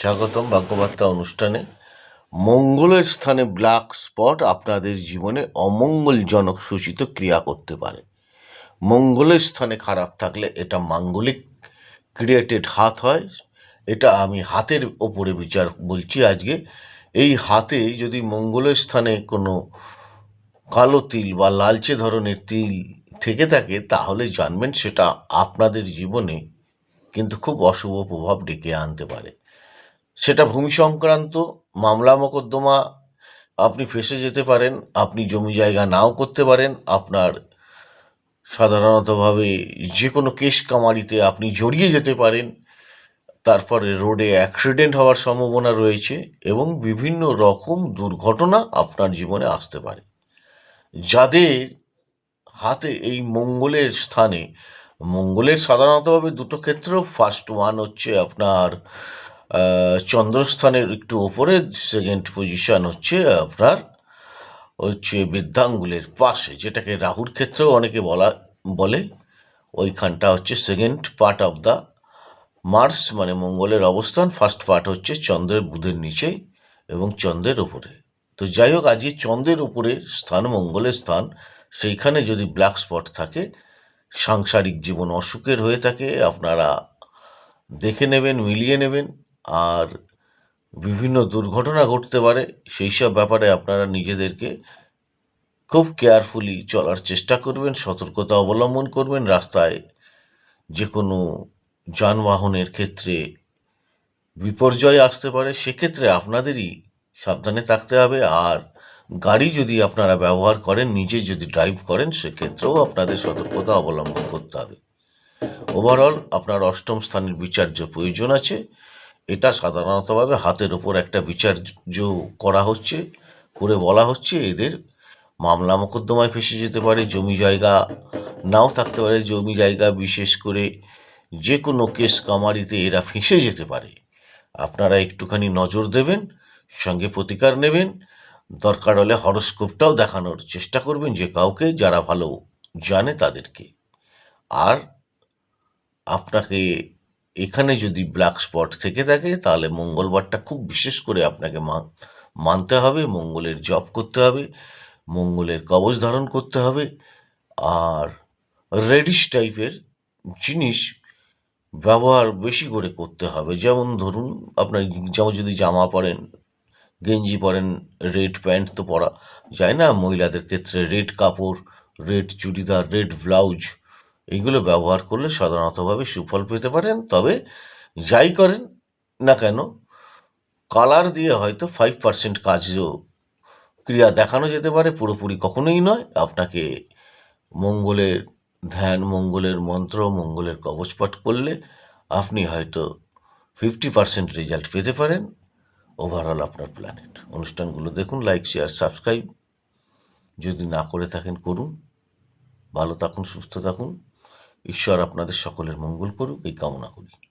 স্বাগতম ভাগ্যবার্তা অনুষ্ঠানে। মঙ্গলের স্থানে ব্ল্যাক স্পট আপনাদের জীবনে অমঙ্গলজনক সূচিত ক্রিয়া করতে পারে। মঙ্গলের স্থানে খারাপ থাকলে এটা মাঙ্গলিক ক্রিয়েটেড হাত হয়। এটা আমি হাতের ওপরে বিচার বলছি আজকে। এই হাতে যদি মঙ্গলের স্থানে কোনো কালো তিল বা লালচে ধরনের তিল থেকে থাকে, তাহলে জানবেন সেটা আপনাদের জীবনে কিন্তু খুব অশুভ প্রভাব ডেকে আনতে পারে। সেটা ভূমি সংক্রান্ত, মামলা মোকদ্দমা, আপনি ফেসে যেতে পারেন, আপনি জমি জায়গা নাও করতে পারেন, আপনার সাধারণতভাবে যে কোনো কেস কামারিতে আপনি জড়িয়ে যেতে পারেন, তারপরে রোডে অ্যাক্সিডেন্ট হওয়ার সম্ভাবনা রয়েছে এবং বিভিন্ন রকম দুর্ঘটনা আপনার জীবনে আসতে পারে। যাদের হাতে এই মঙ্গলের স্থানে, মঙ্গলের সাধারণতভাবে দুটো ক্ষেত্র ফার্স্ট ওয়ান হচ্ছে আপনার চন্দ্রস্থানের একটু ওপরে সেকেন্ড পজিশন হচ্ছে আপনার, হচ্ছে বৃদ্ধাঙ্গুলের পাশে, যেটাকে রাহুর ক্ষেত্রেও অনেকে বলা, বলে। ওইখানটা হচ্ছে second part of the Mars মানে মঙ্গলের অবস্থান। ফার্স্ট পার্ট হচ্ছে চন্দ্রের বুধের নিচে এবং চন্দ্রের ওপরে। তো যাই হোক, আজকে চন্দ্রের উপরে স্থান, মঙ্গলের স্থান, সেইখানে যদি ব্ল্যাক স্পট থাকে, সাংসারিক জীবন অসুখের হয়ে থাকে, আপনারা দেখে নেবেন, মিলিয়ে নেবেন। আর বিভিন্ন দুর্ঘটনা ঘটতে পারে, সেই সব ব্যাপারে আপনারা নিজেদেরকে খুব কেয়ারফুলি চলার চেষ্টা করবেন, সতর্কতা অবলম্বন করবেন। রাস্তায় যে কোনো যানবাহনের ক্ষেত্রে বিপর্যয় আসতে পারে, সেক্ষেত্রে আপনাদেরই সাবধানে থাকতে হবে। আর গাড়ি যদি আপনারা ব্যবহার করেন, নিজে যদি ড্রাইভ করেন, সেক্ষেত্রেও আপনাদের সতর্কতা অবলম্বন করতে হবে। ওভারঅল আপনার অষ্টম স্থানের বিচার্য প্রয়োজন আছে। এটা সাধারণতভাবে হাতের ওপর একটা বিচার্য করা হচ্ছে, করে বলা হচ্ছে এদের মামলা মোকদ্দমায় ফেসে যেতে পারে, জমি জায়গা নাও থাকতে পারে, জমি জায়গা বিশেষ করে যে কোনো কেস কামারিতে এরা ফেঁসে যেতে পারে। আপনারা একটুখানি নজর দেবেন, সঙ্গে প্রতিকার নেবেন, দরকার হলে হরস্কোপটাও দেখানোর চেষ্টা করবেন যে কাউকে, যারা ভালো জানে তাদেরকে। আর আপনাকে এখানে যদি ব্ল্যাক স্পট থেকে থাকে, তাহলে মঙ্গলবারটা খুব বিশেষ করে আপনাকে মানতে হবে, মঙ্গলের জপ করতে হবে, মঙ্গলের কবচ ধারণ করতে হবে, আর রেডিশ টাইপের জিনিস ব্যবহার বেশি করে করতে হবে। যেমন ধরুন, আপনার যেমন যদি জামা পরেন, গেঞ্জি পরেন রেড প্যান্ট তো পরা যায় না? মহিলাদের ক্ষেত্রে রেড কাপড় রেড চুড়িদার রেড ব্লাউজ এইগুলো ব্যবহার করলে সাধারণতভাবে সুফল পেতে পারেন। তবে যাই করেন না কেন কালার দিয়ে হয়তো ফাইভ পার্সেন্ট কাজও ক্রিয়া দেখানো যেতে পারে, পুরোপুরি কখনোই নয়। আপনাকে মঙ্গলের ধ্যান, মঙ্গলের মন্ত্র, মঙ্গলের কবচপাঠ করলে আপনি হয়তো ফিফটি পার্সেন্ট রেজাল্ট পেতে পারেন ওভারঅল আপনার প্ল্যানেট অনুষ্ঠানগুলো দেখুন লাইক শেয়ার সাবস্ক্রাইব যদি না করে থাকেন, করুন। ভালো থাকুন, সুস্থ থাকুন। ঈশ্বর আপনাদের সকলের মঙ্গল করুক এই কামনা করি।